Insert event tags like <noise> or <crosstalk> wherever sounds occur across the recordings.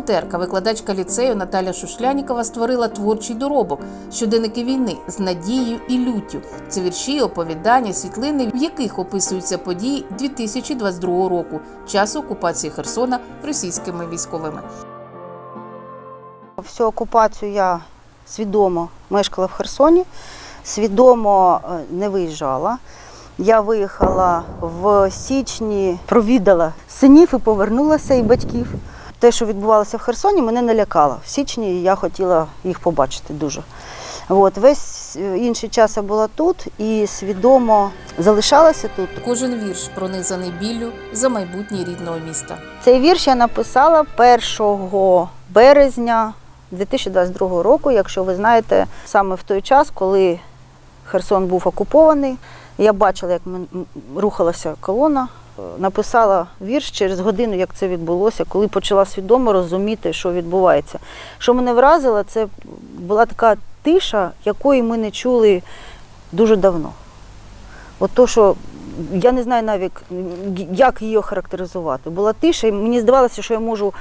Волонтерка, викладачка ліцею Наталя Шушлянікова створила творчий доробок щоденники війни з надією і люттю. Це вірші, оповідання, світлини, в яких описуються події 2022 року, часу окупації Херсона російськими військовими. Всю окупацію я свідомо мешкала в Херсоні, свідомо е, не виїжджала. Я виїхала в січні, провідала синів і повернулася і батьків. Те, що відбувалося в Херсоні, мене не лякало. В січні я хотіла їх побачити дуже. От, весь е, інший час я була тут і свідомо залишалася тут. Кожен вірш пронизаний біллю за майбутнє рідного міста. Цей вірш я написала 1 березня 2022 року, якщо ви знаєте, саме в той час, коли Херсон був окупований. Я бачила, як рухалася колона. Е, Написала вірш через годину, як це відбулося, коли почала свідомо розуміти, що відбувається. Що мене вразило, це була така тиша, якої ми не чули дуже давно. От то, що я не знаю навіть, як її охарактеризувати. Була тиша, і мені здавалося, що я можу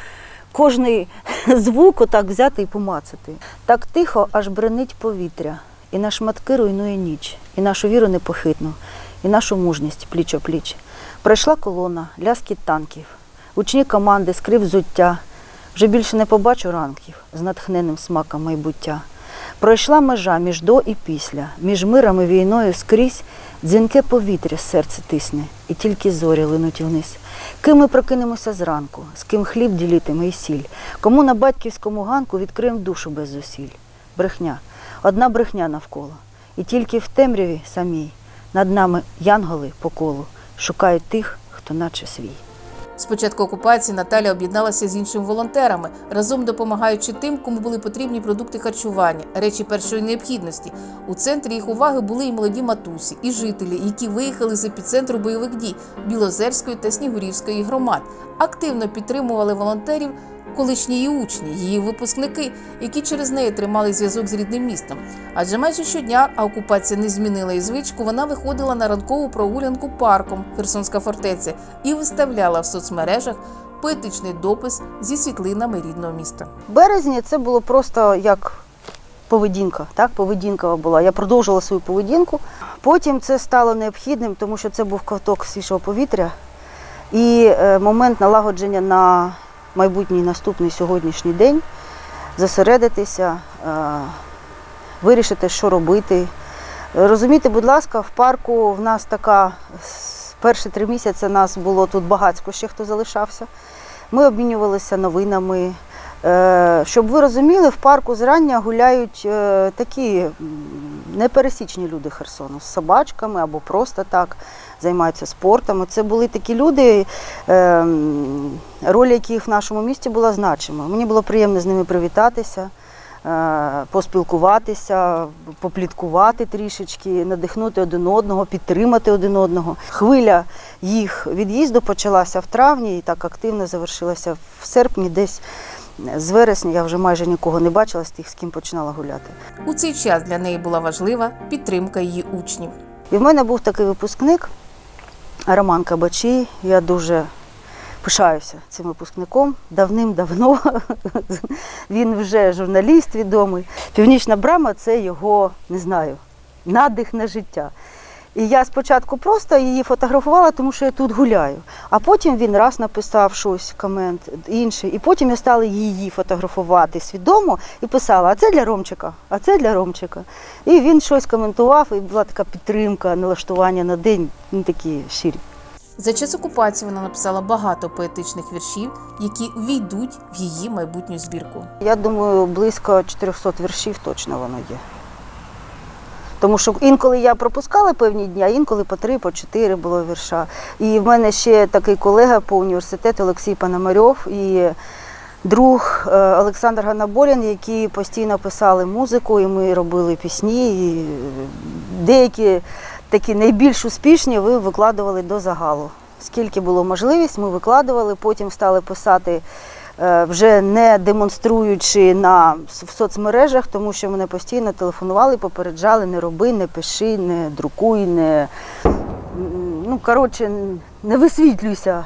кожний <laughs> звук отак взяти і помацати. Так тихо, аж бренить повітря, і на шматки руйнує ніч, і нашу віру непохитну, і нашу мужність пліч о пліч. Пройшла колона, ляскіт танків, учні команди, скрив взуття. Вже більше не побачу ранків з натхненним смаком майбуття. Пройшла межа між до і після, між миром і війною скрізь дзвінке повітря серце тисне, і тільки зорі линуть вниз. Ким ми прокинемося зранку, з ким хліб ділітиме і сіль, кому на батьківському ганку відкриємо душу без зусиль. Брехня, одна брехня навколо, і тільки в темряві самій над нами янголи по колу шукають тих, хто наче свій. З початку окупації Наталя об'єдналася з іншими волонтерами, разом допомагаючи тим, кому були потрібні продукти харчування, речі першої необхідності. У центрі їх уваги були і молоді матусі, і жителі, які виїхали з епіцентру бойових дій Білозерської та Снігурівської громад. Активно підтримували волонтерів колишні її учні, її випускники, які через неї тримали зв'язок з рідним містом. Адже майже щодня, а окупація не змінила і звичку, вона виходила на ранкову прогулянку парком Херсонська фортеця і виставляла в соцмережах поетичний допис зі світлинами рідного міста. Березні це було просто як поведінка. Так, поведінка була. Я продовжувала свою поведінку. Потім це стало необхідним, тому що це був ковток свіжого повітря і е, момент налагодження на майбутній наступний сьогоднішній день, зосередитися, е, вирішити, що робити. Розумієте, будь ласка, в парку в нас така перші три місяці нас було тут багацько ще хто залишався. Ми обмінювалися новинами. Е, Щоб ви розуміли, в парку зрання гуляють е, такі непересічні люди Херсону з собачками або просто так займаються спортом. Це були такі люди, роль яких в нашому місті була значима. Мені було приємно з ними привітатися, е, поспілкуватися, попліткувати трішечки, надихнути один одного, підтримати один одного. Хвиля їх від'їзду почалася в травні і так активно завершилася в серпні, десь з вересня я вже майже нікого не бачила з тих, з ким починала гуляти. У цей час для неї була важлива підтримка її учнів. І в мене був такий випускник Роман Кабачий. Я дуже пишаюся цим випускником. Давним-давно <laughs> він вже журналіст відомий. Північна брама це його, не знаю, надих на життя. І я спочатку просто її фотографувала, тому що я тут гуляю. А потім він раз написав щось, комент інший. І потім я стала її фотографувати свідомо і писала: а це для Ромчика, а це для Ромчика. І він щось коментував, і була така підтримка, налаштування на день. Він такі щирі. За час окупації вона написала багато поетичних віршів, які війдуть в її майбутню збірку. Я думаю, близько 400 віршів точно воно є. Тому що інколи я пропускала певні дні, а інколи по три, по чотири було вірша. І в мене ще такий колега по університету Олексій Пономарьов і друг е, Олександр Ганаболін, які постійно писали музику, і ми робили пісні. І деякі такі найбільш успішні ви викладували до загалу. Скільки було можливість, ми викладували, потім стали писати е, вже не демонструючи на в соцмережах, тому що мене постійно телефонували, попереджали, не роби, не пиши, не друкуй, не ну коротше, не висвітлюйся.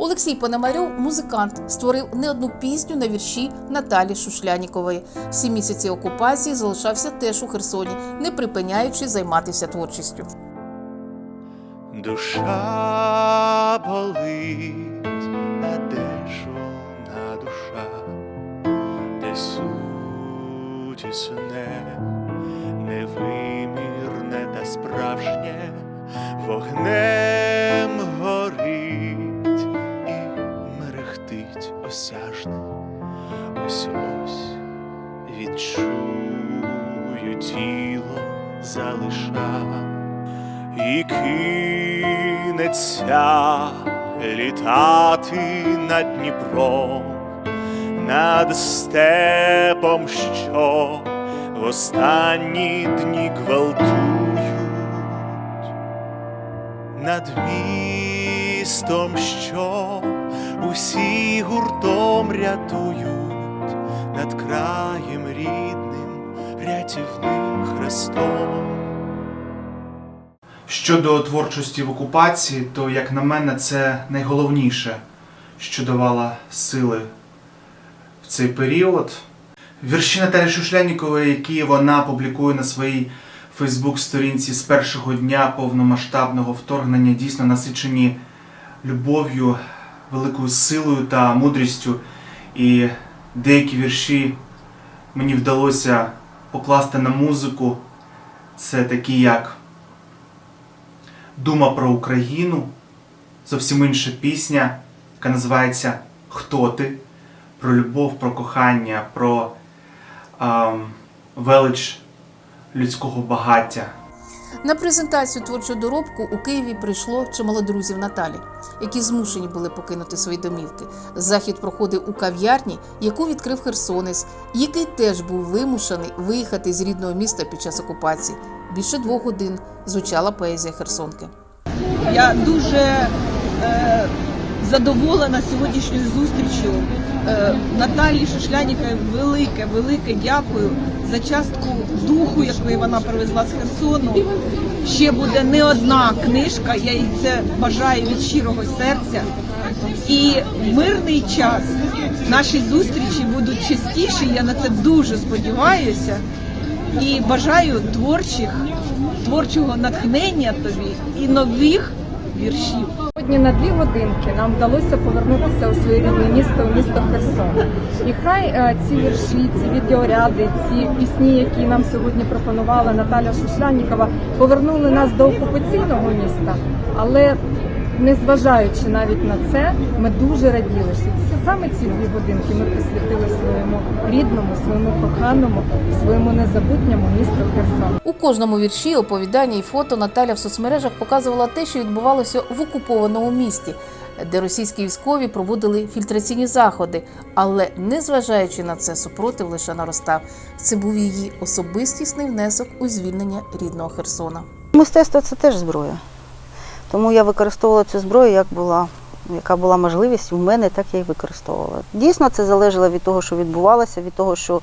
Олексій Пономарьов, музикант, створив не одну пісню на вірші Наталі Шушлянікової. Всі місяці окупації залишався теж у Херсоні, не припиняючи займатися творчістю. Душа болить, а де ж вона душа, де суть існе, кинеться літати над Дніпром, над степом, що в останні дні гвалтують, над містом, що усі гуртом рятують, над краєм рідним, рятівним хрестом. Щодо творчості в окупації, то, як на мене, це найголовніше, що давало сили в цей період. Вірші Наталі Шушлянікової, які вона публікує на своїй Фейсбук-сторінці з першого дня повномасштабного вторгнення, дійсно насичені любов'ю, великою силою та мудрістю. І деякі вірші мені вдалося покласти на музику. Це такі як Дума про Україну, зовсім інша пісня, яка називається Хто ти? Про любов, про кохання, про ем, велич людського багаття. На презентацію творчого доробку у Києві прийшло чимало друзів Наталі, які змушені були покинути свої домівки. Захід проходив у кав'ярні, яку відкрив Херсонець, який теж був вимушений виїхати з рідного міста під час окупації. Більше двох годин звучала поезія Херсонки. Я дуже е, задоволена сьогоднішньою зустрічю. Е, Наталі Шишляніковій велике, велике дякую за частку духу, якої вона привезла з Херсону. Ще буде не одна книжка, я їй це бажаю від щирого серця. І в мирний час наші зустрічі будуть частіші. Я на це дуже сподіваюся. І бажаю творчих, творчого натхнення тобі і нових віршів. Сьогодні на дві годинки нам вдалося повернутися у своє рідне місто, у місто Херсон. І хай е, ці вірші, ці відеоряди, ці пісні, які нам сьогодні пропонувала Наталя Шушлянікова, повернули нас до окупаційного міста. Але незважаючи навіть на це, ми дуже раділи, що це саме ці дві годинки ми присвятили своєму рідному, своєму коханому, своєму незабутньому місту Херсон. У кожному вірші, оповідання і фото Наталя в соцмережах показувала те, що відбувалося в окупованому місті, де російські військові проводили фільтраційні заходи. Але незважаючи на це, супротив лише наростав. Це був її особистісний внесок у звільнення рідного Херсона. Мистецтво це теж зброя. Тому я використовувала цю зброю, як була, яка була можливість у мене, так я і використовувала. Дійсно, це залежало від того, що відбувалося, від того, що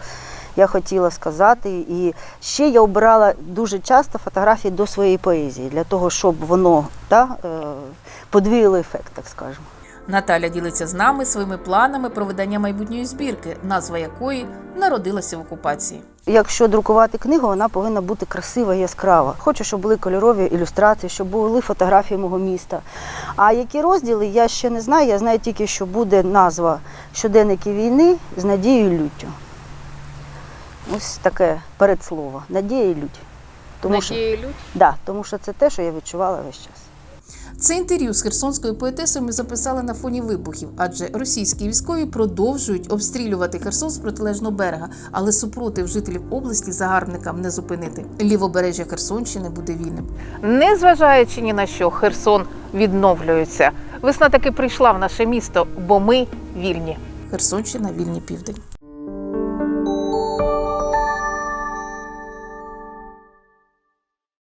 я хотіла сказати. І ще я обирала дуже часто фотографії до своєї поезії, для того, щоб воно та, подвіяло ефект, так скажемо. Наталя ділиться з нами своїми планами про видання майбутньої збірки, назва якої народилася в окупації. Якщо друкувати книгу, вона повинна бути красива і яскрава. Хочу, щоб були кольорові ілюстрації, щоб були фотографії мого міста. А які розділи, я ще не знаю. Я знаю тільки, що буде назва Щоденники війни з надією і люттю. Ось таке передслово. Надія і лють. Тому що, да, тому що це те, що я відчувала весь час. Це інтерв'ю з херсонською поетесою ми записали на фоні вибухів, адже російські військові продовжують обстрілювати Херсон з протилежного берега, але супротив жителів області загарбникам не зупинити. Лівобережжя Херсонщини буде вільним. Незважаючи ні на що, Херсон відновлюється. Весна таки прийшла в наше місто, бо ми вільні. Херсонщина, вільний південь.